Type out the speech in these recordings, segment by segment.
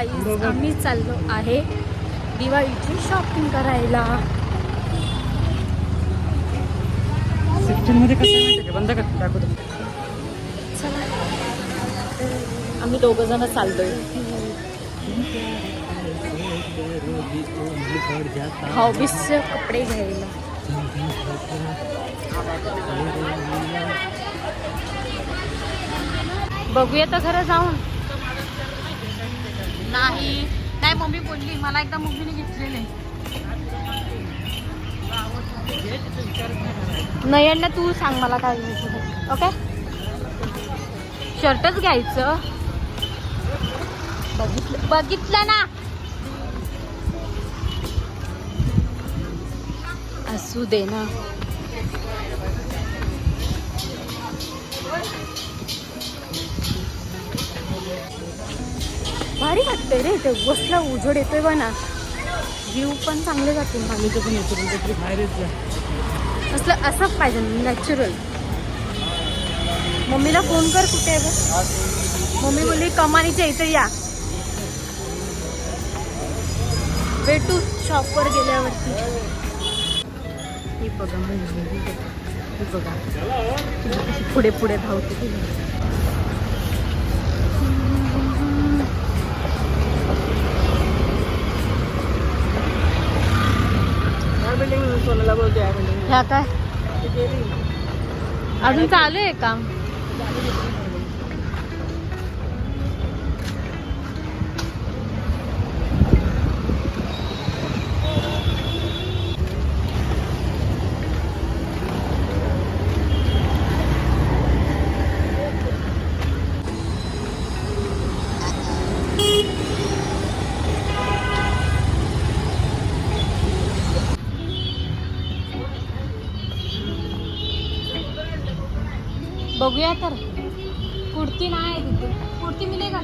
Guys आम्ही चाललो आहे दिवाळीची शॉपिंग करायला. मध्ये कसं आहे माहिती का? बंद चला. आम्ही दोघं जण चाललोय हॉबीजचे कपडे घ्यायला. बघूया तर खरं जाऊन. नाही. नाही मम्मी बोलली. मला एकदा मम्मीने घेतलेले. नयनला तू सांग मला काय घ्यायचं ओके? शर्टच घ्यायचं. बघितलं बघितलं ना. असू दे ना. भारी वाटतंय रे ते बसला उजड येतोय बघ ना. व्ह्यू पण चांगले जातील आम्ही पण येतो पण बाहेरच जा. असलं असं पाहिजे नॅचरल मम्मीला फोन कर कुठे आहे मम्मी बोलली कमानीच्या इथे या. भेटू शॉपवर गेल्यावरती. ही बघा ही बघा. पुढे पुढे धावते. ह्या काय? अजून चालू आहे काम बघूया तर. कुर्ती नाही आहे तिथे. कुर्ती मिळेल का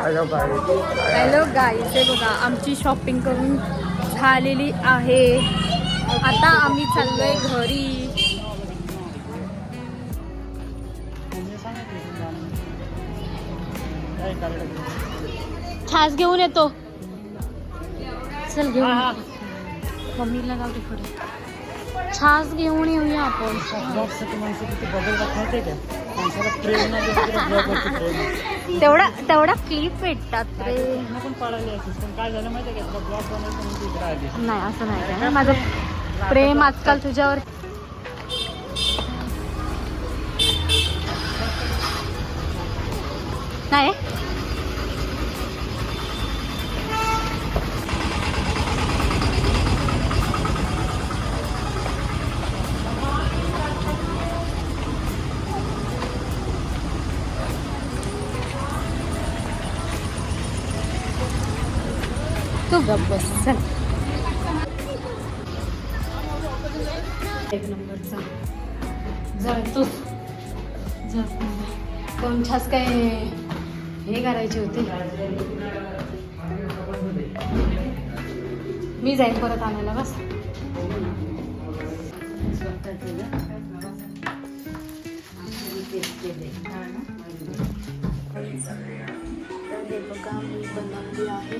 हॅलो बाय हॅलो गाईज हे बघा आमची शॉपिंग करून झालेली आहे. आता आम्ही चाललोय घरी. छास घेऊन येतो. चल घेऊन. मम्मीला जाऊ पुढे छास घेऊन येऊया आपण तेवढा तेवढा क्लिप भेटतात रे. नाही असं नाही काय माझं प्रेम आजकाल तुझ्यावर नाही. गप बस चल एक नंबरचा जळतोच जात नाही छास काय हे करायचे होते मी जाईन परत आणायला बस तर हे बघा मी बनवली आहे.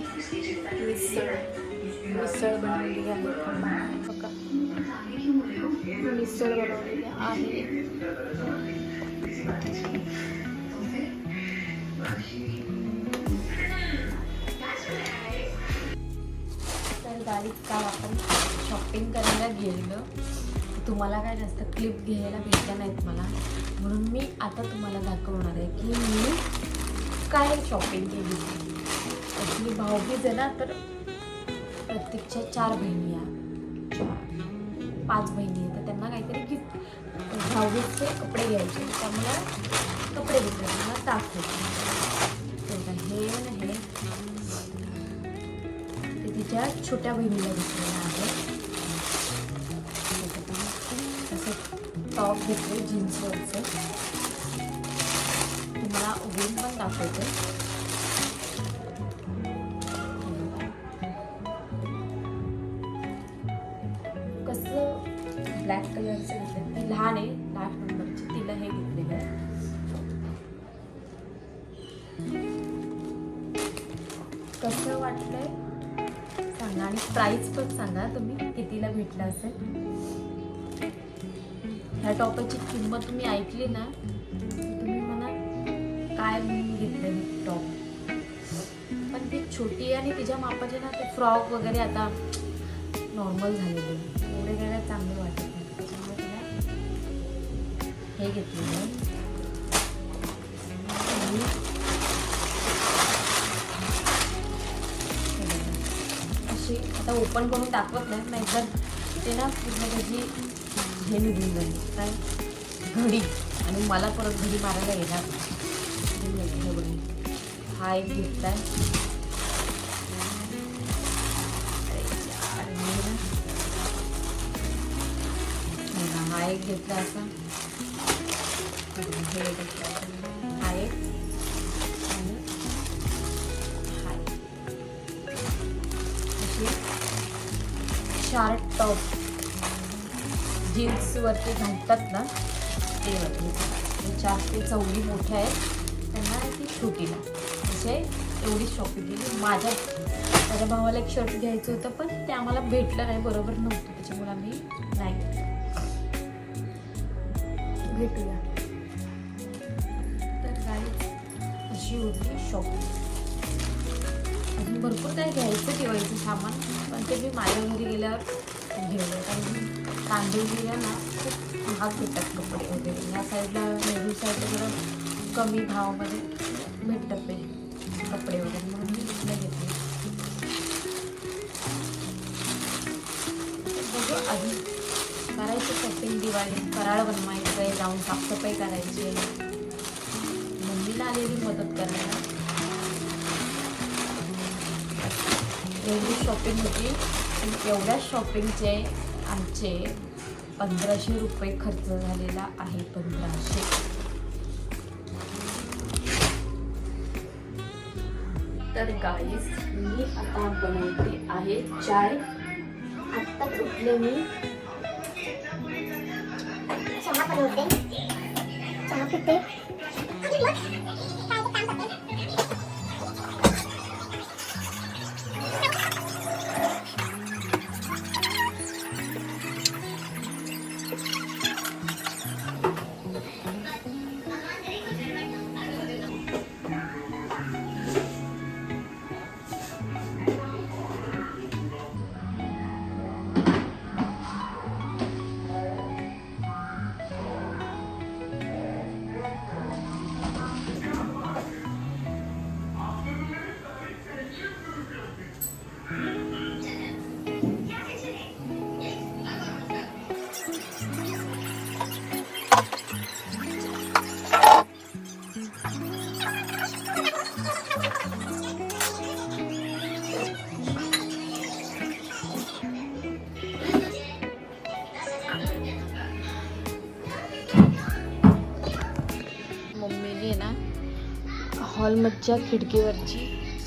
मिसळ मिसळ बनवली आहे. बघा मिसळ बनवलेली आहे. तर गाडीत काल आपण शॉपिंग करायला गेलो तुम्हाला काय जास्त क्लिप घ्यायला भेटल्या नाहीत मला. म्हणून मी आता तुम्हाला दाखवणार आहे की मी काय शॉपिंग केली? आपली भाऊबीज आहे ना तर प्रत्येकच्या चार बहिणी या. पाच बहिणी आहेत तर त्यांना काहीतरी गिफ्ट भाऊबीजचे कपडे घ्यायचे त्यामुळे कपडे घेतले मला दाखवायचे हे नाही हे. ते तिच्या छोट्या बहिणीला घेतलेलं आहे. टॉप घेतले जीन्सवरचं घेऊन पण दाखवते. कसं ब्लॅक कलरचं घेतलं ती लहान आहे लास्ट नंबरची तिला हे घेतलेलं आहे कसं वाटलंय? सांगा. आणि प्राईस पण सांगा तुम्ही. कितीला भेटला असेल? ह्या टॉपाची किंमत तुम्ही ऐकली ना काय म्हणून घेतलं हे टॉप पण ती छोटी आणि तिच्या मापाचे ना ते फ्रॉक वगैरे आता नॉर्मल झालेले. एवढे काय चांगले वाटत नाही. त्याच्यामुळे तिला हे घेतलेलं अशी आता ओपन करून दाखवत नाही तर ते ना पूर्ण त्याची हे निघून जाईल. काय? घडी. आणि मला परत घडी मारायला येणार हा एक गिफ्ट आहे. हा एक घेतला असा. हे हा एक आणि अशी शार्ट टॉप. जीन्सवरती घालतात ना ते वाटले चार ते चौघी मोठ्या आहेत. ती छोटीला असे एवढी शॉपिंग केली. माझ्या माझ्या भावाला एक शर्ट घ्यायचं होतं पण ते आम्हाला भेटलं नाही बरोबर नव्हतं. त्याच्यामुळे आम्ही नाही घेतलं. भेटूया. तर गाडी अशी होती शॉपिंग अजून भरपूर काही घ्यायचं ठेवायचं सामान पण ते मी माझ्या घरी गेल्यावर घेऊन कारण तांदूळ गेल्या ना खूप महाग भेटतात कपडे वगैरे. या साईडला नेहरू साईडला जरा कमी भावामध्ये भेटतात ते कपडे वगैरे म्हणून मी इथलं घेतले बघू आधी करायचं शॉपिंग दिवाळी फराळ बनवायचं आहे जाऊन साफसफाई करायची आहे. मम्मीला आलेली मदत करायला. एवढी शॉपिंग होती एवढ्या शॉपिंगचे आमचे पंधराशे रुपये खर्च झालेला आहे पंधराशे. तर गाईस मी आता बनवते आहे चाय. आत्ताच उठले मी? चहा बनवते. चहा पिते. हॉलमधच्या खिडकीवरची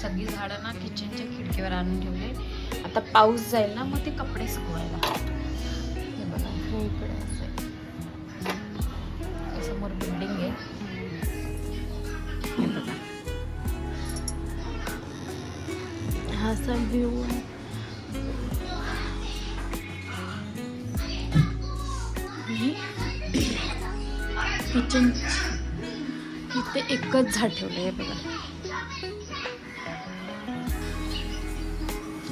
सगळी झाडं ना किचनच्या खिडकीवर आणून ठेवले. आता पाऊस जाईल ना मग ते कपडे सुकवायला. हे बघा हे इकडे असं समोर बिल्डिंग आहे. हे बघा. हा असा व्ह्यू आहे. किचन इथे एकच झाड ठेवलं आहे बघा.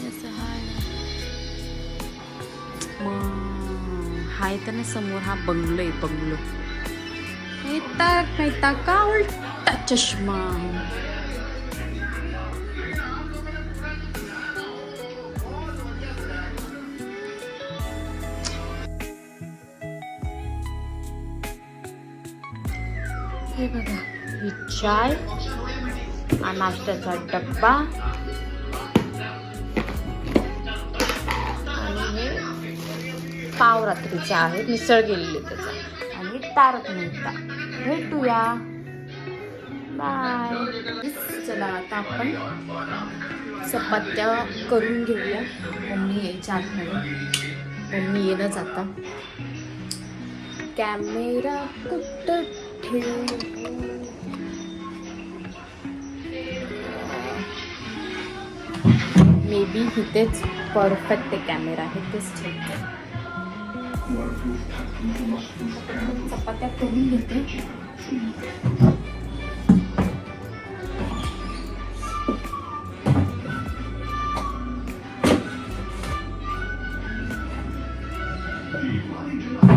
असं हाय. मग हाय ना समोर हा बंगलो. आहे बंगलो येता का? उलटा चष्मा हे बघा. ही चाय हा नाश्त्याचा डब्बा. आणि हे पावरात्रीचे आहेत आहे मिसळ गेलेली त्याचा. आणि तारक मेहता. भेटूया. बाय चला आता आपण चपात्या करून घेऊया. मम्मी यायच्या आतमध्ये. मम्मी येणंच आता. कॅमेरा कुठं ठेवू? मे बी इथेच परफेक्ट ते कॅमेरा आहे तेच ठेवते चपात्या करून घेते Thank you.